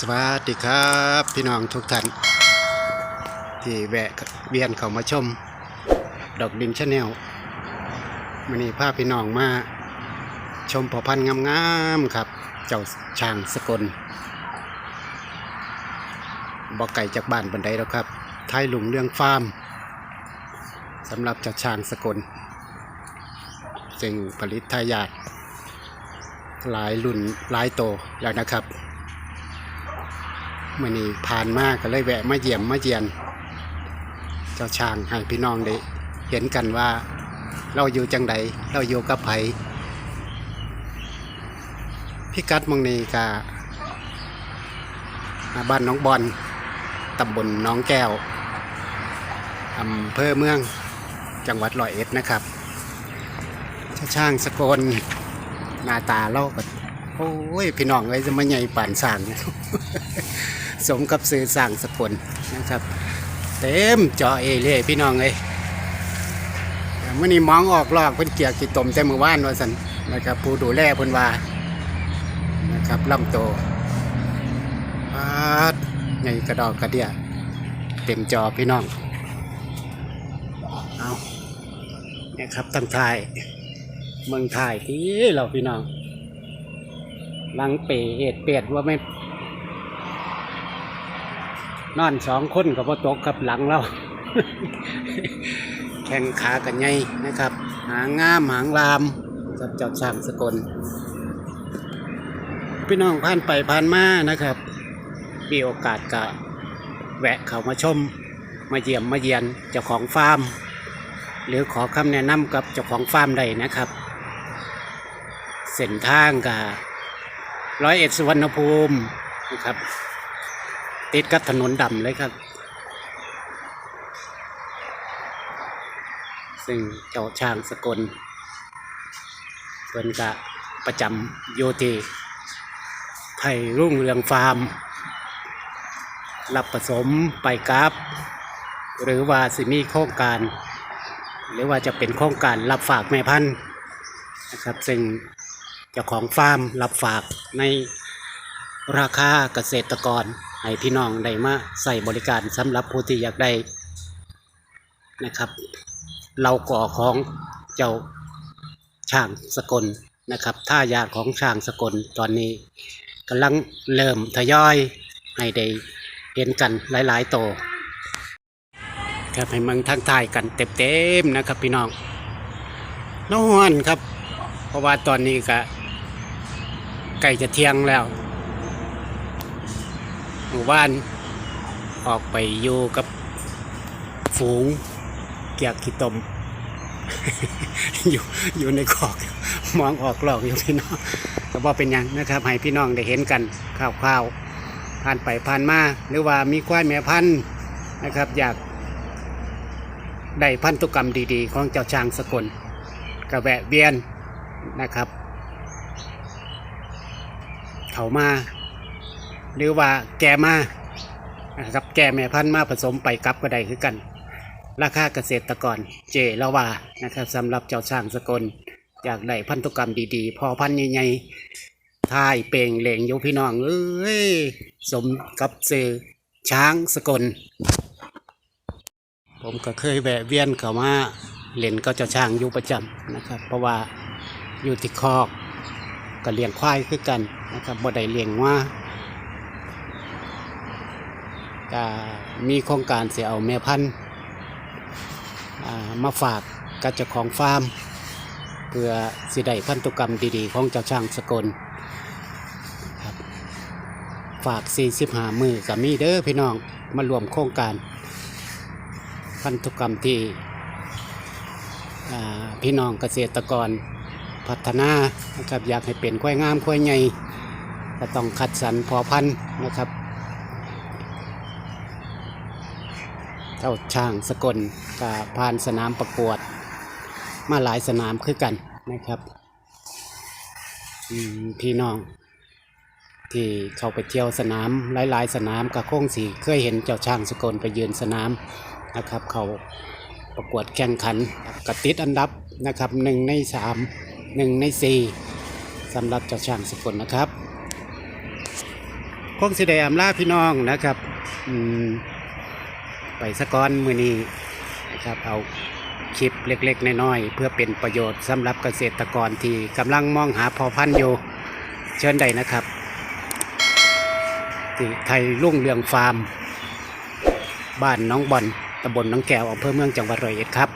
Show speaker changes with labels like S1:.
S1: สวัสดีครับพี่น้องทุกท่านที่แวะเวียนเข้ามาชม ดอกดินชาแนลมันนี้พาพี่น้องมาชมผ่าพันธุ์งามๆครับ เจ้าช้างสกลบอกไก่จากบ้านบันไดแล้วครับไทยหลุงเรื่องฟาร์มสำหรับเจ้าช้างสกลซึ่งผลิตทายาทหลายรุ่นหลายโตแล้วนะครับ มื่อนี้ผ่านมาก็เลยแวะมาเยี่ยมมาเยียน เจ้าช้างให้พี่น้องได้เห็นกันว่าเราอยู่จังใดเราอยู่กับไผพิกัดมองนี้ก็บ้านน้องบอลตำบลน้องแก้วอำเภอเมืองจังหวัดร้อยเอ็ดนะครับเจ้าช้างสกลหน้าตาเราก็ โอ้ยพี่น้องเอ้ยจะมาใหญ่ป่านสร้างเนี่ยสมกับสื่อสร้างสกุลนะครับ เต็มจอเอเลยพี่น้องเอ้ยเมื่อนี้มองออกลอกเพิ่นเกียกกี่ตมแต่มือว่านว่าสันนะครับผู้ดูแลเพิ่นว่านะครับลำโตปาดใหญ่กระดอกกระเดียเต็มจอพี่น้องเอาเนี่ยครับตั้งทายเมืองไทยที่เราพี่น้อง หลังเปเอ็ดเปียดว่าไม่นอนสองคนกับพอตกกับหลังเราแข่งขากันไงนะครับ หางงามหางลามกับเจ้าช่างสกลพี่น้องผ่านไปผ่านมานะครับ มีโอกาสก็แวะเข้ามาชม มาเยี่ยมมาเยียนเจ้าของฟาร์ม หรือขอคำแนะนำกับเจ้าของฟาร์มใดนะครับ เส้นทางกับ ร้อยเอ็ดสุวรรณภูมินะครับ ติดกับถนนดำเลยครับ ซึ่งเจ้าช้างสกลเพิ่นกะประจำโยทีไผ่รุ่งเรืองฟาร์มรับผสมไปกราฟหรือว่าสิมีโครงการ หรือว่าจะเป็นโครงการรับฝากแม่พันธุ์นะครับ ซึ่ง จ้าของฟาร์มรับฝากในราคาเกษตรกร ให้พี่น้องได้มาใส่บริการสำหรับผู้ที่อยากได้นะครับ เราก่อของเจ้าช่างสกลนะครับท่ายาของช่างสกลตอนนี้กำลังเริ่มทยอยให้ได้เห็นกันหลายๆโตครับให้มืองทางทายกันเต็มๆนะครับพี่น้องน้อนครับ เพราะว่าตอนนี้ก็ ใกล้จะเที่ยงแล้วหมู่บ้าน ออกไปอยู่กับฝูง เกียกขี้ตม อยู่อยู่ในคอก มองออกหลอกอยู่พี่น้องก็บอกเป็นยังนะครับ ให้พี่น้องได้เห็นกันคร่าวๆผ่านไปผ่านมา หรือว่ามีควายแม่พันธุ์นะครับ อยากได้พันธุกรรมดีๆ ของเจ้าช้างสกลกระแวะเวียนนะครับ เขามา หรือว่าแกมานะครับแกแม่พันธุ์มาผสมไปกับก็ได้คือกัน ราคาเกษตรกรเจละว่านะครับสำหรับเจ้าช้างสกลอยากได้พันธุกรรมดีๆ พอพันธุ์ใหญ่ๆทายเป่งเหล่งอยพี่น้องเอ้ยสมกับซื้อช้างสกล ผมก็เคยแวะเวียนเข้ามาเล่นก็เจ้าช้างอยู่ประจำนะครับ เพราะว่าอยู่ที่คอก ก็เลี้ยงควายคือกันนะครับบ่ได้เลี้ยงว่าก็มีโครงการเสียเอาแม่พันธุ์มาฝากกับเจ้าของฟาร์ม เพื่อสิได้พันธุกรรมดีๆ ของเจ้าช่างสกลครับฝาก 45 มือกับมีเด้อพี่น้องมารวมโครงการ พันธุกรรมที่พี่น้องเกษตรกร พัฒนานะครับอยากให้เป็นควายงามควายใหญ่ก็ต้องคัดสรรพอพันธุ์นะครับเจ้าช่างสกลก็ผ่านสนามประกวด มาหลายสนามคือกันนะครับพี่น้อง ที่เขาไปเที่ยวสนามหลาย ๆ สนามก็คงสีเคยเห็นเจ้าช่างสกลไปยืนสนามนะครับ เขาประกวดแข่งขันกติดอันดับนะครับหนึ่งในสาม หนึ่งในสี่สำหรับเจ้าช่างสกลนะครับคงสิได้อำลาพี่น้องนะครับไปสะก้อนมือนี้นะครับเอาคลิปเล็กๆน้อยๆเพื่อเป็นประโยชน์สำหรับเกษตรกรที่กำลังมองหาพอพันธุ์อยู่เชิญได้นะครับที่ไทยรุ่งเรืองฟาร์ม บ้านน้องบอลตำบลน้องแก้วอำเภอเมืองจังหวัดร้อยเอ็ดครับ